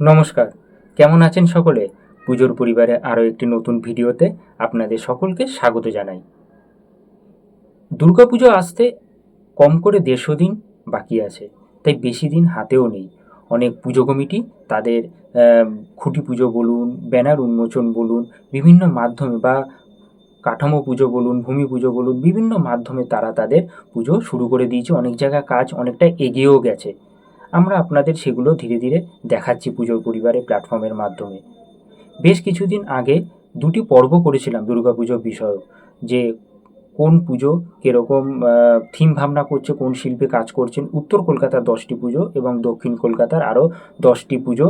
নমস্কার। কেমন আছেন সকলে? পুজোর পরিবারে আরও একটি নতুন ভিডিওতে আপনাদের সকলকে স্বাগত জানাই। দুর্গাপুজো আসতে কম করে দেড়শো দিন বাকি আছে, তাই বেশি দিন হাতেও নেই। অনেক পুজো কমিটি তাদের খুঁটি পুজো বলুন, ব্যানার উন্মোচন বলুন, বিভিন্ন মাধ্যমে বা কাঠামো পুজো বলুন, ভূমি পুজো বলুন, বিভিন্ন মাধ্যমে তারা তাদের পুজো শুরু করে দিয়েছে। অনেক জায়গায় কাজ অনেকটা এগিয়েও গেছে। আমরা আপনাদের সেগুলো ধীরে ধীরে দেখাচ্ছি পুজোর পরিবারে প্ল্যাটফর্মের মাধ্যমে। বেশ কিছুদিন আগে দুটি পর্ব করেছিলাম দুর্গাপুজোর বিষয়ক, যে কোন পুজো কীরকম থিম ভাবনা করছে, কোন শিল্পে কাজ করছেন, উত্তর কলকাতার দশটি পুজো এবং দক্ষিণ কলকাতার আরও দশটি পুজো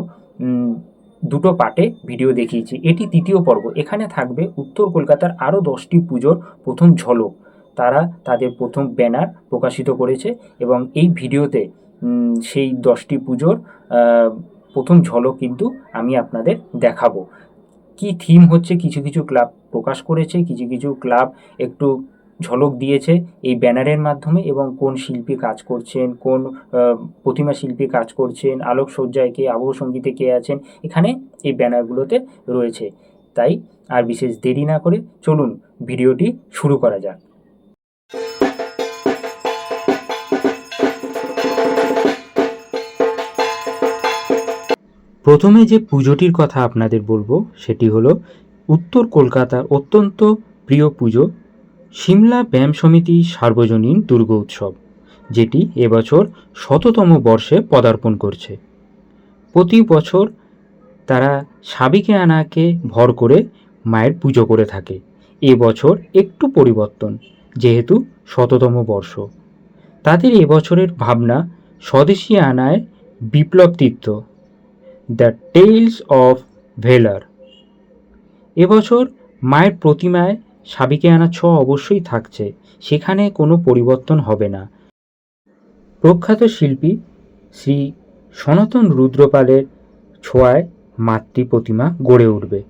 দুটো পার্টে ভিডিও দেখিয়েছি। এটি তৃতীয় পর্ব। এখানে থাকবে উত্তর কলকাতার আরও দশটি পুজোর প্রথম ঝলক। তারা তাদের প্রথম ব্যানার প্রকাশিত করেছে এবং এই ভিডিওতে সেই দশটি পুজোর প্রথম ঝলক কিন্তু আমি আপনাদের দেখাবো। কি থিম হচ্ছে? কিছু কিছু ক্লাব প্রকাশ করেছে, কিছু কিছু ক্লাব একটু ঝলক দিয়েছে এই ব্যানারের মাধ্যমে এবং কোন শিল্পী কাজ করছেন, কোন প্রতিমা শিল্পী কাজ করছেন, আলোকসজ্জায় কে, আবহ সঙ্গীতে কে আছেন, এখানে এই ব্যানারগুলোতে রয়েছে। তাই আর বিশেষ দেরি না করে চলুন ভিডিওটি শুরু করা যাক। প্রথমে যে পুজোটির কথা আপনাদের বলব, সেটি হলো উত্তর কলকাতার অত্যন্ত প্রিয় পুজো, সিমলা ব্যায়াম সমিতি সার্বজনীন দুর্গ উৎসব, যেটি এবছর শততম বর্ষে পদার্পণ করছে। প্রতি বছর তারা সাবিকে আনাকে ভর করে মায়ের পুজো করে থাকে। এবছর একটু পরিবর্তন, যেহেতু শততম বর্ষ। তাদের এবছরের ভাবনা স্বদেশী আনায় বিপ্লব তীর্থ। দ্য টেইলস অফ ভেলার। এবছর মায়ের প্রতিমায় সাবিকে আনা ছ অবশ্যই থাকছে, সেখানে কোনো পরিবর্তন হবে না। প্রখ্যাত শিল্পী শ্রী সনাতন রুদ্রপালের ছোঁয়ায় মাতৃ প্রতিমা গড়ে উঠবে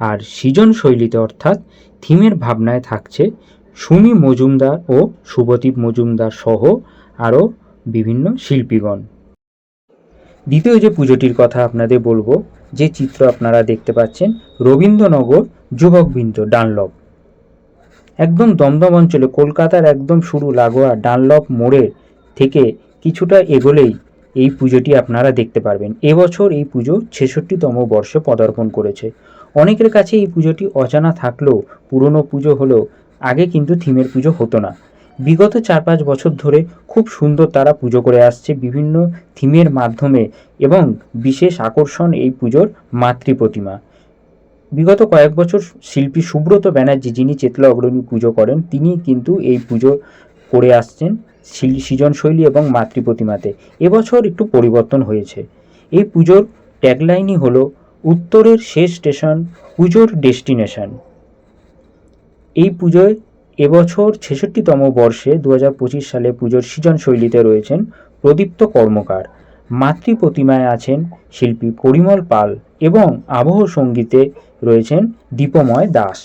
আর সৃজন শৈলীতে অর্থাৎ থিমের ভাবনায় থাকছে সুমি মজুমদার ও শুভদীপ মজুমদার সহ আরও বিভিন্ন শিল্পীগণ। দ্বিতীয় যে পুজোটির কথা আপনাদের বলব, যে চিত্র আপনারা দেখতে পাচ্ছেন, রবীন্দ্রনগর যুবকবৃন্দ ডানলপ। একদম দমদম অঞ্চলে, কলকাতার একদম শুরু, লাগোয়া, ডানলপ মোড়ের থেকে কিছুটা এগোলেই এই পুজোটি আপনারা দেখতে পারবেন। এবছর এই পুজো ছেষট্টিতম বর্ষে পদার্পণ করেছে। অনেকের কাছে এই পুজোটি অজানা থাকলেও পুরনো পুজো হলেও আগে কিন্তু থিমের পুজো হতো না। বিগত চার পাঁচ বছর ধরে খুব সুন্দর তারা পুজো করে আসছে বিভিন্ন থিমের মাধ্যমে এবং বিশেষ আকর্ষণ এই পুজোর মাতৃ প্রতিমা বিগত কয়েক বছর শিল্পী সুব্রত ব্যানার্জি যিনি চেতলা অগ্রণী পুজো করেন, তিনি কিন্তু এই পুজো করে আসছেন সৃজনশৈলী এবং মাতৃ প্রতিমাতে এবছর একটু পরিবর্তন হয়েছে। এই পুজোর ট্যাগলাইনই হলো, উত্তরের শেষ স্টেশন, পুজোর ডেস্টিনেশন। এই পুজোয় এবছর ছেষট্টিতম বর্ষে দু পঁচিশ সালে পুজোর সৃজনশৈলীতে রয়েছেন প্রদীপ্ত কর্মকার। মাতৃ প্রতিমায় আছেন শিল্পী পরিমল পাল এবং আবহ সঙ্গীতে রয়েছেন দীপময় দাস।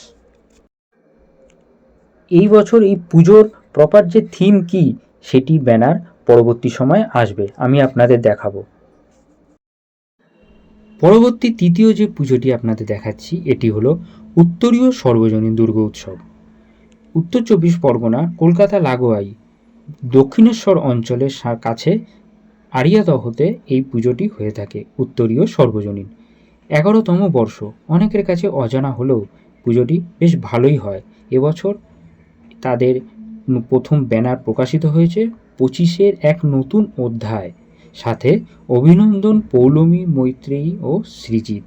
এই বছর এই পুজোর প্রপার যে থিম কি, সেটি ব্যানার পরবর্তী সময় আসবে। আমি আপনাদের দেখাবো। পরবর্তী তৃতীয় যে পুজোটি আপনাদের দেখাচ্ছি, এটি হলো উত্তরীয় সর্বজনীন দুর্গা উৎসব উত্তর চব্বিশ পরগনা, কলকাতা, লাগোয়াই, দক্ষিণেশ্বর অঞ্চলের কাছে আরিয়াদহতে এই পুজোটি হয়ে থাকে, উত্তরীয় সর্বজনীন। এগারোতম বর্ষ, অনেকের কাছে অজানা হলেও পুজোটি বেশ ভালোই হয়। এবছর তাদের প্রথম ব্যানার প্রকাশিত হয়েছে, পঁচিশের এক নতুন অধ্যায়, সাথে অভিনন্দন, পৌলমী, মৈত্রেয়ী ও সৃজিত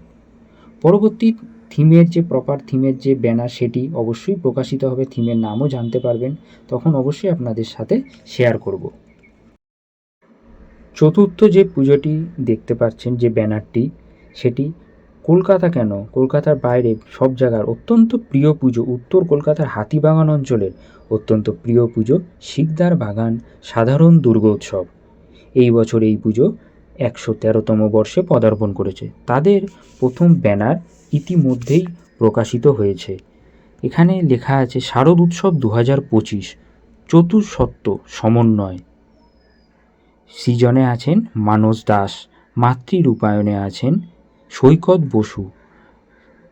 পরবর্তী থিমের যে প্রপার থিমের যে ব্যানার সেটি অবশ্যই প্রকাশিত হবে, থিমের নামও জানতে পারবেন। তখন অবশ্যই আপনাদের সাথে শেয়ার করব। চতুর্থ যে পুজোটি দেখতে পাচ্ছেন, যে ব্যানারটি সেটি কলকাতা কেন? কলকাতার বাইরে সব জায়গার অত্যন্ত প্রিয় পুজো, উত্তর কলকাতার হাতিবাগান অঞ্চলের অত্যন্ত প্রিয় পুজো শিকদার বাগান সাধারণ দুর্গোৎসব এই বছর এই পুজো একশো তেরোতম বর্ষে পদার্পণ করেছে। তাদের প্রথম ব্যানার ইতিমধ্যেই প্রকাশিত হয়েছে। এখানে লেখা আছে, শারদ উৎসব দু হাজার পঁচিশ চতুর্সত্ব সমন্বয়। সৃজনে আছেন মানস দাস মাতৃরূপায়ণে আছেন সৈকত বসু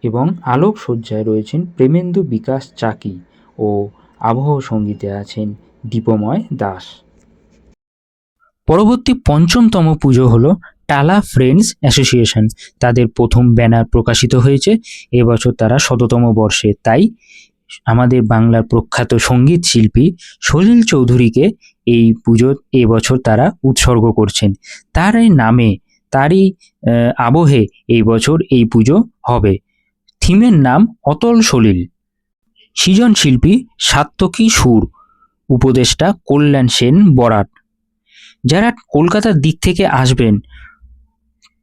এবং আলোকসজ্জায় রয়েছেন প্রেমেন্দু বিকাশ চাকি ও আবহ সঙ্গীতে আছেন দীপময় দাস। পরবর্তী পঞ্চমতম পুজো হলো টালা ফ্রেন্ডস অ্যাসোসিয়েশন। তাদের প্রথম ব্যানার প্রকাশিত হয়েছে। এবছর তারা শততম বর্ষে। তাই আমাদের বাংলার প্রখ্যাত সংগীত শিল্পী সলিল চৌধুরীকে এই পুজো এবছর তারা উৎসর্গ করছেন। তার এই নামে, তারই আবহে এই বছর এই পুজো হবে। থিমের নাম অতল সলিল। সৃজন শিল্পী সাত্তকী সুর। উপদেষ্টা কল্যাণ সেন বরাট। যারা কলকাতার দিক থেকে আসবেন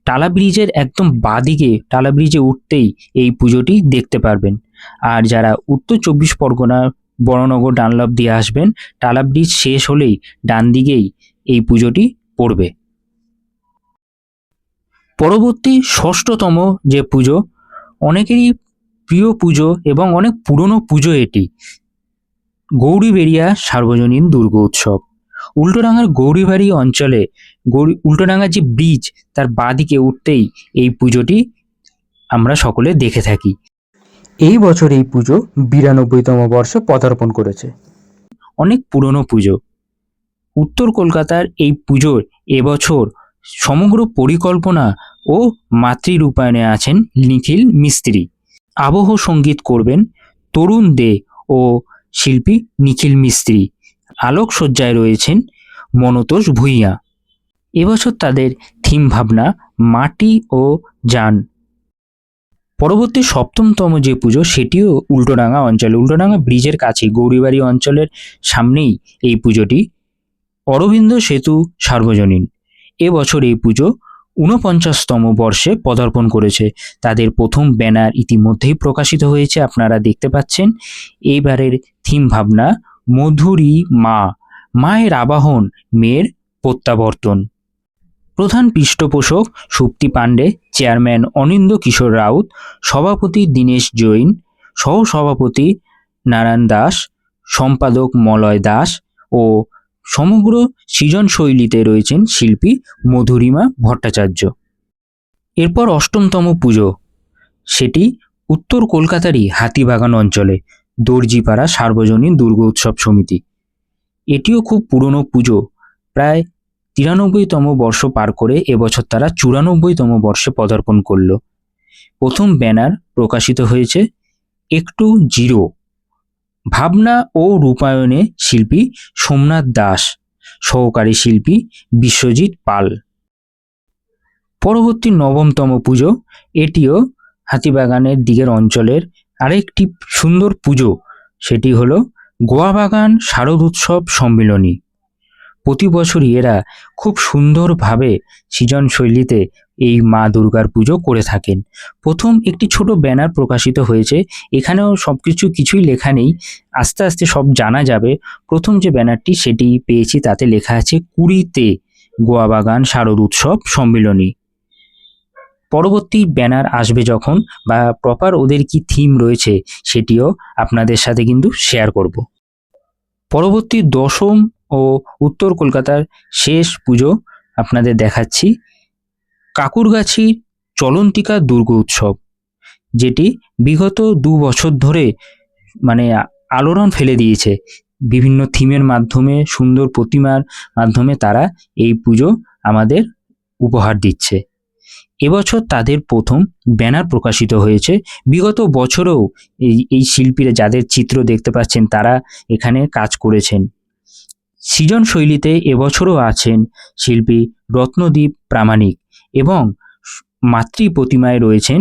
টালা ব্রিজের একদম বাদিকে, টালা ব্রিজে উঠতেই এই পুজোটি দেখতে পারবেন। আর যারা উত্তর চব্বিশ পরগনা বড়নগর ডানলপ দিয়ে আসবেন, টালা ব্রিজ শেষ হলেই ডান দিকেই এই পুজোটি পড়বে। পরবর্তী ষষ্ঠতম যে পুজো, অনেকেরই প্রিয় পুজো এবং অনেক পুরনো পুজো এটি, গৌরীবেড়িয়া সার্বজনীন দুর্গা উৎসব উল্টোডাঙ্গার গৌরীবাড়ি অঞ্চলে গৌরী উল্টোডাঙ্গার যে ব্রিজ তার বাঁদিকে উঠতেই এই পুজোটি আমরা সকলে দেখে থাকি। এই বছর এই পুজো বিরানব্বইতম বর্ষে পদার্পণ করেছে। অনেক পুরনো পুজো। উত্তর কলকাতার এই পুজোর এবছর সমগ্র পরিকল্পনা ও মাতৃরূপায়ণে আছেন নিখিল মিস্ত্রি। আবহ সংগীত করবেন তরুণ দে ও শিল্পী নিখিল মিস্ত্রি। আলোকসজ্জায় রয়েছেন মনতোষ ভূঁইয়া। এবছর তাদের থিম ভাবনা, মাটি ও যান। পরবর্তী সপ্তমতম যে পুজো, সেটিও উল্টোডাঙ্গা অঞ্চলে উল্টোডাঙ্গা ব্রিজের কাছে গৌরীবাড়ি অঞ্চলের সামনেই এই পুজোটি। অরবিন্দ সেতু সার্বজনীন। এবছর এই পুজো ঊনপঞ্চাশতম বর্ষে পদার্পণ করেছে। তাদের প্রথম ব্যানার ইতিমধ্যেই প্রকাশিত হয়েছে, আপনারা দেখতে পাচ্ছেন। এইবারের থিম ভাবনা মধুরী মা, মায়ের আবাহন, মেয়ের প্রত্যাবর্তন। প্রধান পৃষ্ঠপোষক সুপ্তি পাণ্ডে, চেয়ারম্যান অনিন্দ কিশোর রাউত, সভাপতি দীনেশ জৈন, সহসভাপতি নারায়ণ দাস, সম্পাদক মলয় দাস ও সমগ্র সৃজন শৈলীতে রয়েছেন শিল্পী মধুরিমা ভট্টাচার্য। এরপর অষ্টমতম পুজো। সেটি উত্তর কলকাতারই হাতিবাগান অঞ্চলে। দর্জিপাড়া সার্বজনীন দুর্গা উৎসব সমিতি। এটিও খুব পুরনো পুজো। প্রায় তিরানব্বইতম বর্ষ পার করে এবছর তারা চুরানব্বইতম বর্ষে পদার্পণ করল। প্রথম ব্যানার প্রকাশিত হয়েছে একটু জিরো। ভাবনা ও রূপায়ণে শিল্পী সোমনাথ দাস, সহকারী শিল্পী বিশ্বজিৎ পাল। পরবর্তী নবমতম পুজো, এটিও হাতিবাগানের দিকের অঞ্চলের আরেকটি সুন্দর পুজো, সেটি হলো গোয়াবাগান শারদ উৎসব সম্মিলনী। প্রতি বছরই এরা খুব সুন্দরভাবে সৃজনশৈলীতে এই মা দুর্গার পুজো করে থাকেন। প্রথম একটি ছোট ব্যানার প্রকাশিত হয়েছে, এখানেও সব কিছু কিছুই লেখা নেই, আস্তে আস্তে সব জানা যাবে। প্রথম যে ব্যানারটি সেটি পেয়েছি, তাতে লেখা আছে কুড়িতে গোয়াবাগান শারদ উৎসব সম্মিলনী। পরবর্তী ব্যানার আসবে যখন বা প্রপার ওদের কি থিম রয়েছে সেটিও আপনাদের সাথে কিন্তু শেয়ার করব। পরবর্তী দশম ও উত্তর কলকাতার শেষ পুজো আপনাদের দেখাচ্ছি। কাকুরগাছি চলন্তিকা দুর্গ উৎসব, যেটি বিগত দু বছর ধরে মানে আলোড়ন ফেলে দিয়েছে। বিভিন্ন থিমের মাধ্যমে, সুন্দর প্রতিমার মাধ্যমে তারা এই পুজো আমাদের উপহার দিচ্ছে। এবছর তাদের প্রথম ব্যানার প্রকাশিত হয়েছে। বিগত বছরেও এই এই শিল্পীরা যাদের চিত্র দেখতে পাচ্ছেন, তারা এখানে কাজ করেছেন। সৃজন শৈলীতে এবছরও আছেন শিল্পী রত্নদীপ প্রামাণিক এবং মাতৃ প্রতিমায় রয়েছেন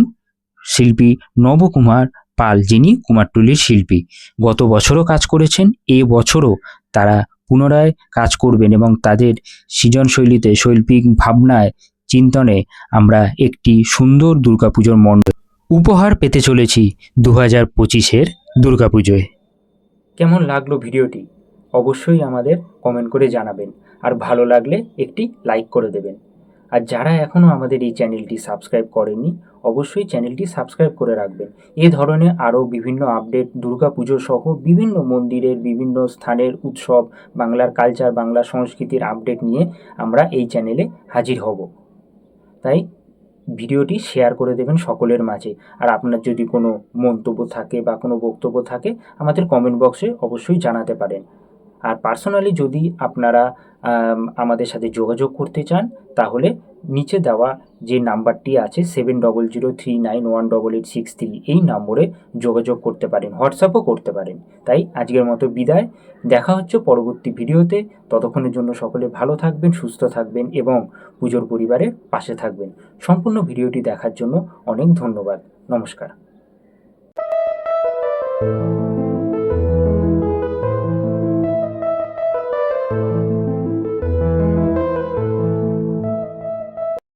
শিল্পী নবকুমার পাল, যিনি কুমারটুলির শিল্পী। গত বছরও কাজ করেছেন, এ বছরও তারা পুনরায় কাজ করবেন এবং তাদের সৃজনশৈলীতে, শৈল্পিক ভাবনায় চিন্তনে আমরা একটি সুন্দর দুর্গাপুজোর মণ্ডপ উপহার পেতে চলেছি দু হাজার পঁচিশের দুর্গাপুজোয়। কেমন লাগল ভিডিওটি? অবশ্যই আমাদের কমেন্ট করে জানাবেন। আর ভালো লাগলে একটি লাইক করে দেবেন। আর যারা এখনও আমাদের এই চ্যানেলটি সাবস্ক্রাইব করেননি, অবশ্যই চ্যানেলটি সাবস্ক্রাইব করে রাখবেন। এ ধরনের আরও বিভিন্ন আপডেট দুর্গাপুজো সহ বিভিন্ন মন্দিরের, বিভিন্ন স্থানের উৎসব, বাংলার কালচার বাংলা সংস্কৃতির আপডেট নিয়ে আমরা এই চ্যানেলে হাজির হব। তাই ভিডিওটি শেয়ার করে দেবেন সকলের মাঝে। আর আপনার যদি কোনো মন্তব্য থাকে বা কোনো বক্তব্য থাকে, আমাদের কমেন্ট বক্সে অবশ্যই জানাতে পারেন। আর পার্সোনালি যদি আপনারা আমাদের সাথে যোগাযোগ করতে চান, তাহলে নিচে দেওয়া যে নাম্বারটি আছে seven double zero three nine one double eight six three এই নম্বরে যোগাযোগ করতে পারেন, হোয়াটসঅ্যাপও করতে পারেন। তাই আজকের মতো বিদায়। দেখা হচ্ছে পরবর্তী ভিডিওতে। ততক্ষণের জন্য সকলে ভালো থাকবেন, সুস্থ থাকবেন এবং পুজোর পরিবারের পাশে থাকবেন। সম্পূর্ণ ভিডিওটি দেখার জন্য অনেক ধন্যবাদ। নমস্কার।